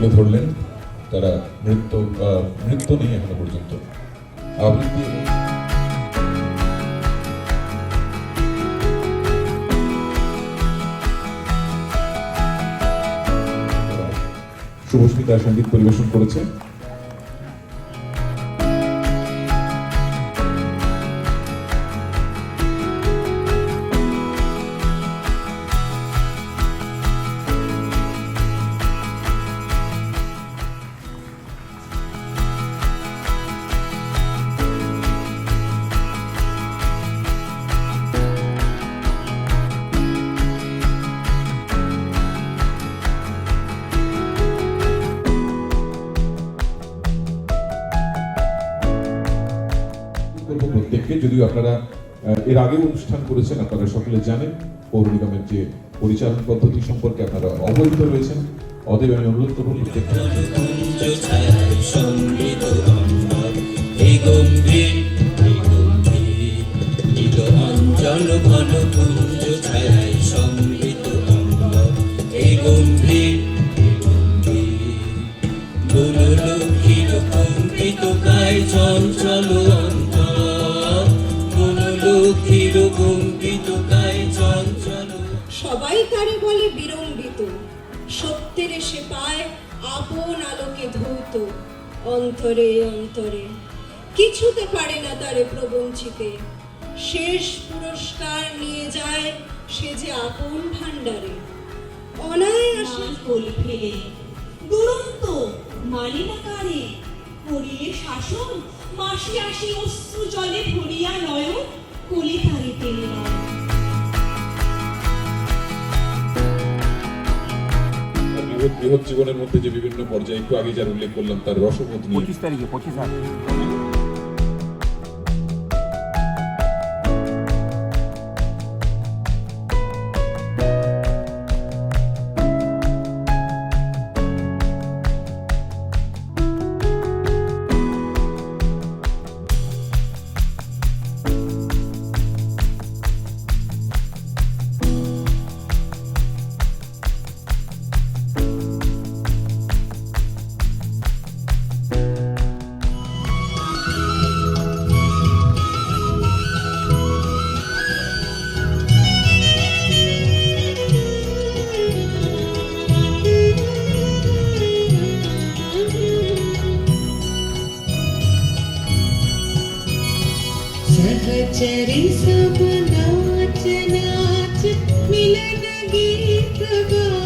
তুলে ধরলেন তারা নৃত্য নৃত্য নিয়ে এখনও পর্যন্ত আবৃত্তি শুভস্মিতা সংগীত পরিবেশন করেছে আপনারা এর আগে অনুষ্ঠান করেছেন আপনারা সকলে জানেন পৌর নিগমের যে পরিচালন পদ্ধতি সম্পর্কে আপনারা অবহিত রয়েছেন অতএব আমি অনুরোধ করব অঞ্চল ঘন কম্পিত কায় চঞ্চল সবাই তারে বলে বিড়ম্বিত। সত্যের সে পায় আপন আলোকে ধৌত। অন্তরে অন্তরে। কিছুতে পারে না তারে প্রবঞ্চিতে। শেষ পুরস্কার নিয়ে যায় সে যে আপন ভাণ্ডারে। অনায়াসে ফুল ফেলে। দুরন্ত মানে না কারে করিয়ে শাসন মাসি আসি অশ্রু জলে ভরিয়া নয়ন। কলি তারে টেনে নেয় বৃহৎ বৃহৎ জীবনের মধ্যে যে বিভিন্ন পর্যায়ে একটু আগে যার উল্লেখ করলাম তার রসবোধ নিয়ে পঁচিশ তারিখে পঁচিশ the good.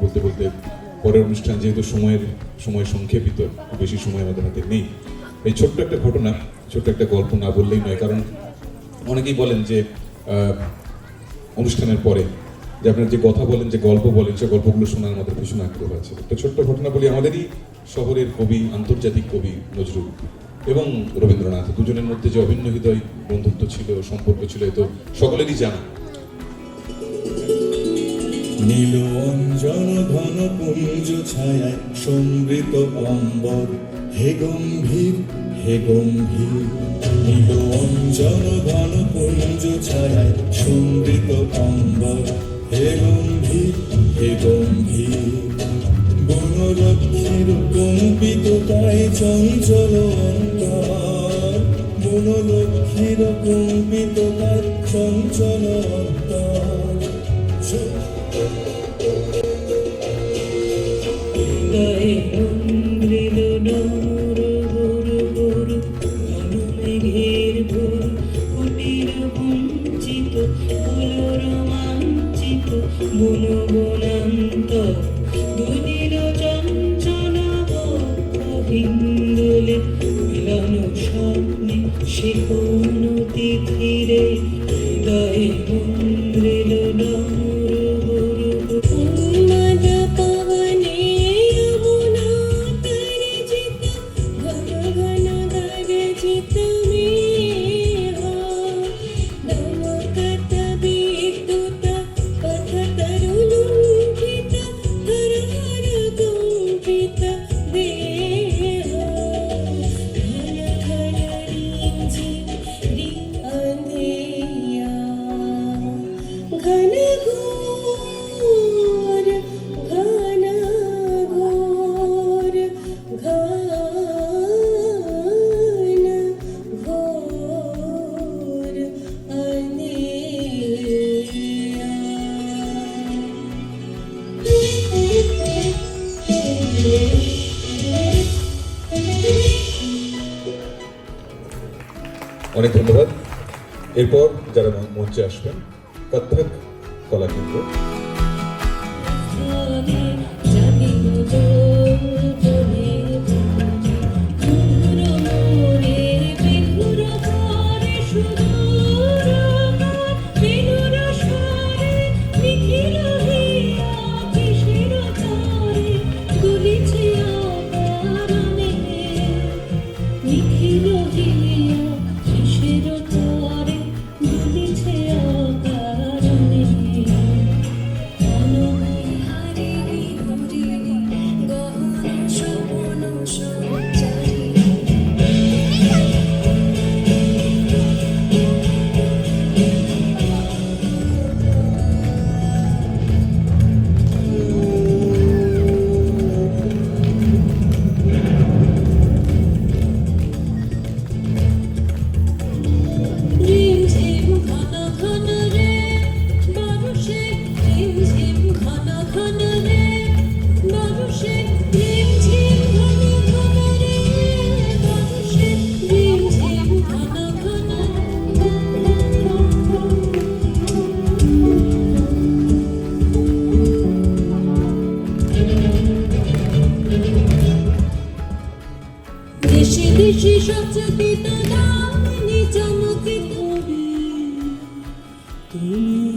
বলতে বলতে পরের অনুষ্ঠান যেহেতু সময়ের, সময় সংক্ষেপিত বেশি সময় আমাদের হাতে নেই। এই ছোট্ট একটা ঘটনা, ছোট্ট একটা গল্প না বললেই নয়, কারণ অনেকেই বলেন যে অনুষ্ঠানের পরে যে আপনার যে কথা বলেন, যে গল্প বলেন, সে গল্পগুলো শোনার আমাদের ভীষণ আগ্রহ আছে। একটা ছোট্ট ঘটনা বলি, আমাদেরই শহরের কবি, আন্তর্জাতিক কবি নজরুল এবং রবীন্দ্রনাথ, দুজনের মধ্যে যে অভিন্ন হৃদয়, বন্ধুত্ব ছিল, সম্পর্ক ছিল, এ তো সকলেরই জানা। নীল অঞ্জন ঘন পুঞ্জ ছায়ায় সমৃত অম্বর। হে গম্ভীর হে গম্ভীর, নীল অঞ্জন ঘন পুঞ্জ ছায়ায় সমৃত অম্বর। হে গম্ভীর হে গম্ভীর বনলক্ষ্মীর কম্পিত তাই চঞ্চল অন্তর। বনলক্ষ্মীর কম্পিত তাই চঞ্চল অন্তর। কলা কেন্দ্র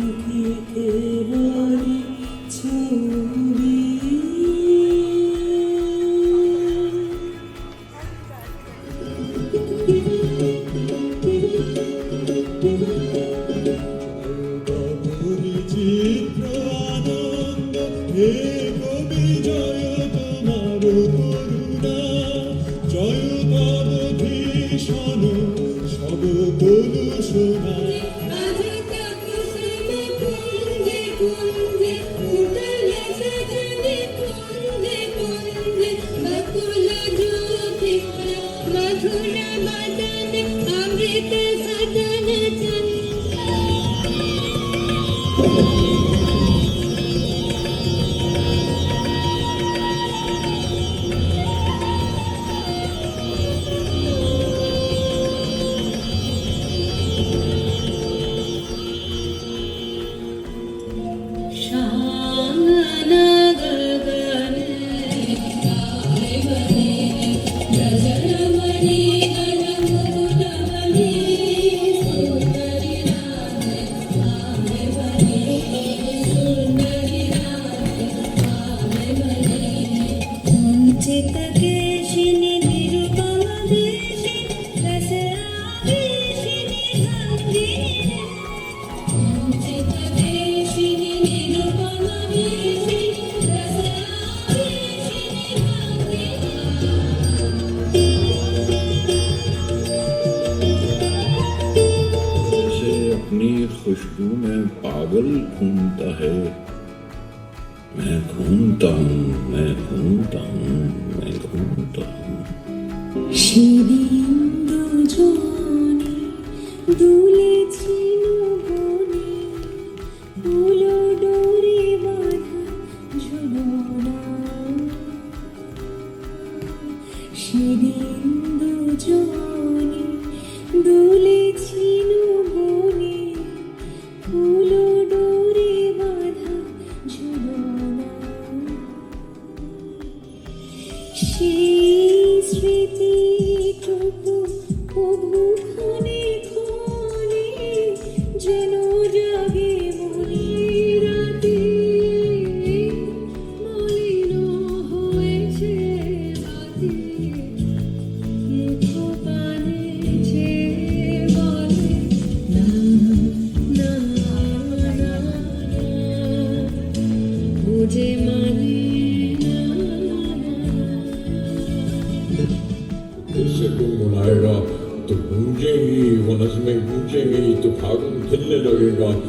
Suki is. खुशबू में पागल घूमता है। मैं घूमता हूँ, मैं घूमता हूँ, मैं घूमता हूँ। दूर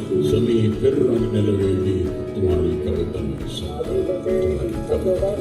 लगेगा जमी फिर रंगने लगेगी तुम्हारी कविता में संकल्प तुम्हारी कविता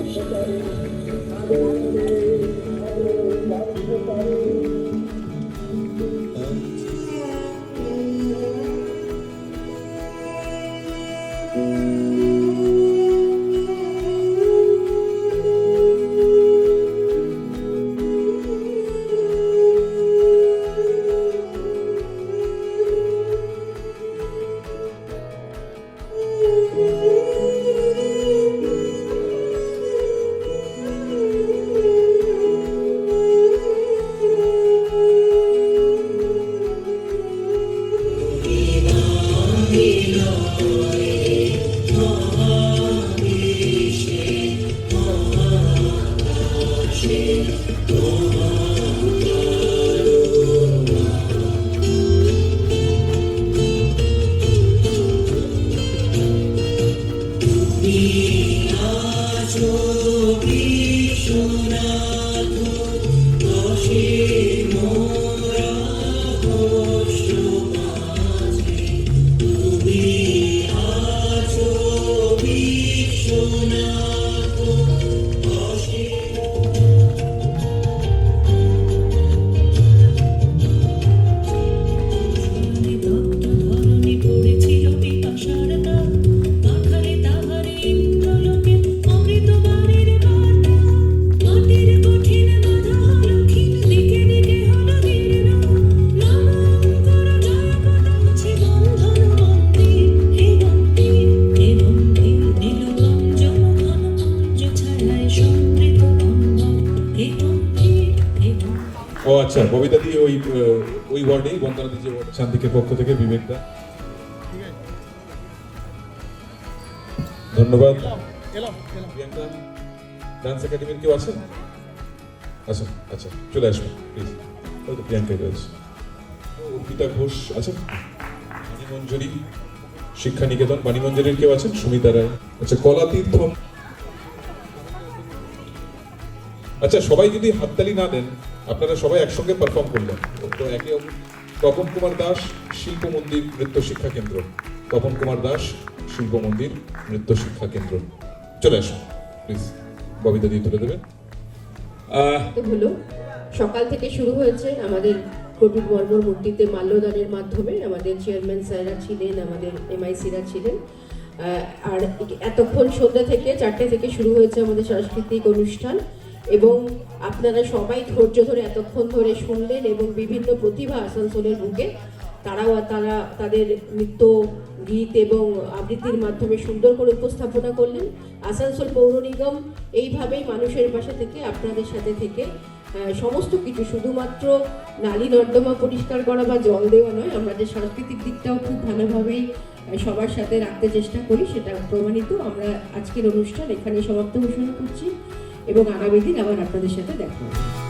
ওই ওয়ার্ডেই বন্দনা দি যে ওয়ার্ডে শান্তিকের পক্ষ থেকে বিবেক দা। ধন্যবাদ। প্রিয়াঙ্কা ডান্স একাডেমির কেউ আছেন? আচ্ছা আচ্ছা চলে আসুন প্লিজ ওই তো প্রিয়াঙ্কা রয়েছে। অর্পিতা ঘোষ আছেন? বাণীমঞ্জরি শিক্ষা নিকেতন বাণীমঞ্জরির কেউ আছেন? সুমিতা রায়। আচ্ছা কলাতীর্থ। আচ্ছা সবাই যদি হাততালি না দেন আপনারা সবাই একসঙ্গে পারফর্ম করলেন। তো একে তপন কুমার দাস, শিল্প মন্দির, নৃত্য শিক্ষা কেন্দ্র। তপন কুমার দাস, শিল্প মন্দির, নৃত্য শিক্ষা কেন্দ্র। চলে আসুন প্লিজ ববিতা দিয়ে তুলে দেবেন। হলো, সকাল থেকে শুরু হয়েছে আমাদের প্রদীপ বর্মর মূর্তিতে মাল্যদানের মাধ্যমে। আমাদের চেয়ারম্যান স্যাররা ছিলেন, আমাদের এমআইসিরা ছিলেন। আর এতক্ষণ সন্ধ্যা থেকে, চারটে থেকে শুরু হয়েছে আমাদের সাংস্কৃতিক অনুষ্ঠান। এবং আপনারা সবাই ধৈর্য ধরে এতক্ষণ ধরে শুনলেন এবং বিভিন্ন প্রতিভা আসানসোলের বুকে, তারাও তারা তাদের নৃত্য, গীত এবং আবৃত্তির মাধ্যমে সুন্দর করে উপস্থাপনা করলেন। আসানসোল পৌর নিগম এইভাবেই মানুষের পাশে থেকে, আপনাদের সাথে থেকে সমস্ত কিছু, শুধুমাত্র নালী নর্দমা পরিষ্কার করা বা জল দেওয়া নয় আমরা যে সাংস্কৃতিক দিকটাও খুব ভালোভাবেই সবার সাথে রাখতে চেষ্টা করি, সেটা প্রমাণিত। আমরা আজকের অনুষ্ঠান এখানে সমাপ্ত ঘোষণা করছি। এবং আগামী দিন আবার আপনাদের সাথে দেখা হবে।